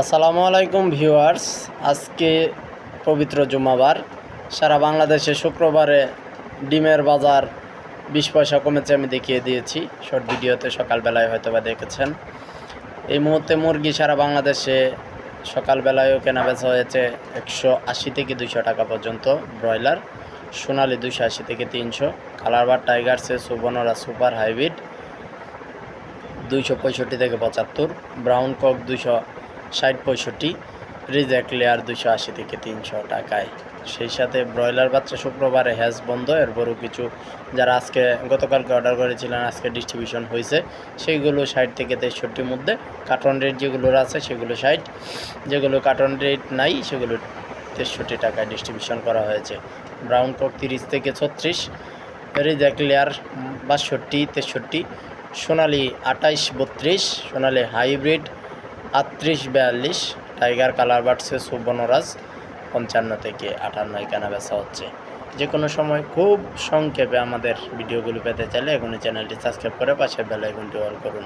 আসসালামু আলাইকুম ভিউয়ার্স। আজকে পবিত্র জুম্মাবার সারা বাংলাদেশে শুক্রবারে ডিমের বাজার বিশ পয়সা কমেছে আমি দেখিয়ে দিয়েছি। শর্ট ভিডিওতে সকালবেলায় হয়তো বা দেখেছেন। এই মুহূর্তে মুরগি সারা বাংলাদেশে সকালবেলায়ও কেনা বেচা হয়েছে একশো আশি থেকে দুশো টাকা পর্যন্ত ব্রয়লার। সোনালি দুশো আশি থেকে তিনশো। কালারবার টাইগারসে সুবর্ণরা সুপার হাইব্রিড দুইশো পঁয়ষট্টি থেকে পঁচাত্তর। ব্রাউন কক দুইশো ষাট পঁয়ষট্টি রিজেক্ট লেয়ার দুশো আশি থেকে তিনশো টাকায়। সেই সাথে ব্রয়লার বাচ্চা শুক্রবারে হ্যাজ বন্ধ। এরপরও কিছু যারা আজকে, গতকালকে অর্ডার করেছিলেন, আজকে ডিস্ট্রিবিউশন হয়েছে সেইগুলো ষাট থেকে তেষট্টির মধ্যে। কার্টন রেট যেগুলোর আছে, সেগুলো ষাট। যেগুলো কার্টন রেট নাই, সেগুলো তেষট্টি টাকায় ডিস্ট্রিবিউশন করা হয়েছে। ব্রাউন কক তিরিশ থেকে ছত্রিশ রিজেক্ট লেয়ার বাষট্টি, তেষট্টি, সোনালি আটাইশ বত্রিশ, সোনালি হাইব্রিড আটত্রিশ, বিয়াল্লিশ, টাইগার, কালার বাড়ছে সুবর্ণরাজ পঞ্চান্ন থেকে আটান্ন কেনা বেচা হচ্ছে। যে কোনো সময় খুব সংক্ষেপে আমাদের ভিডিওগুলো পেতে চাইলে এখনই চ্যানেলটি সাবস্ক্রাইব করে পাশে বেল আইকনটি অল করুন।